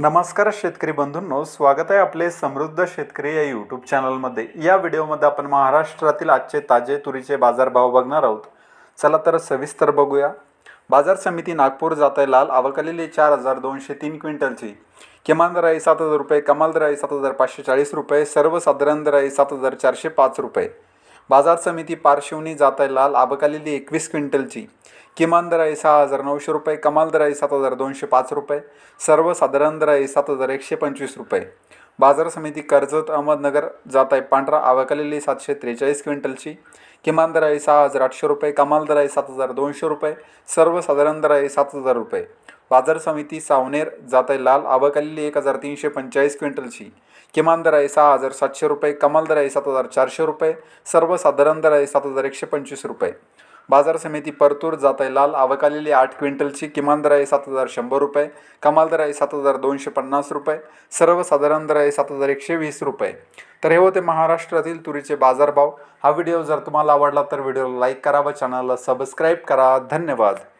नमस्कार शेतकरी बंधूंनो स्वागत आहे आपले समृद्ध शेतकरी या यूट्यूब चॅनलमध्ये या व्हिडिओमध्ये आपण महाराष्ट्रातील आजचे ताजे तुरीचे बाजारभाव बघणार आहोत. चला तर सविस्तर बघूया. बाजार समिती नागपूर जात आहे लाल आवकलेली चार हजार दोनशे तीन क्विंटलची. किमान दर आहे सात हजार रुपये कमाल दर आहे सात हजार पाचशे चाळीस रुपये सर्वसाधारण दर आहे सात हजार चारशे पाच रुपये. बाजार समिती पारशिवनी जात आहे लाल आबकालेली एकवीस क्विंटलची. किमान दर आहे सहा हजार नऊशे रुपये कमाल दर आहे सात हजार दोनशे पाच रुपये सर्वसाधारण दर आहे सात हजार एकशे पंचवीस रुपये. बाजार समिती कर्जत अहमदनगर जात आहे पांढरा आवाकलेली सातशे त्रेचाळीस क्विंटलची. किमान दर आहे सहा हजार आठशे रुपये कमाल दर आहे सात हजार दोनशे रुपये सर्वसाधारण दर आहे सात हजार रुपये. बाजार समिती सावनेर जात आहे लाल आवाकलेली एक हजार तीनशे पंचेचाळीस क्विंटलची. किमान दर आहे सहा हजार सातशे रुपये कमाल दर आहे सात हजार चारशे रुपये सर्वसाधारण दर आहे सात हजार एकशे पंचवीस रुपये. बाजार समिती परतूर जात आहे लाल आवकालेली आठ क्विंटलची किमान दर आहे सात हजार शंभर रुपये कमाल दर आहे सात हजार दोनशे पन्नास रुपये सर्वसाधारण दर आहे सात हजार एकशे वीस रुपये. तर हे होते महाराष्ट्रातील तुरीचे बाजारभाव. हा व्हिडिओ जर तुम्हाला आवडला तर व्हिडिओला लाईक करा व चॅनलला सबस्क्राईब करा. धन्यवाद.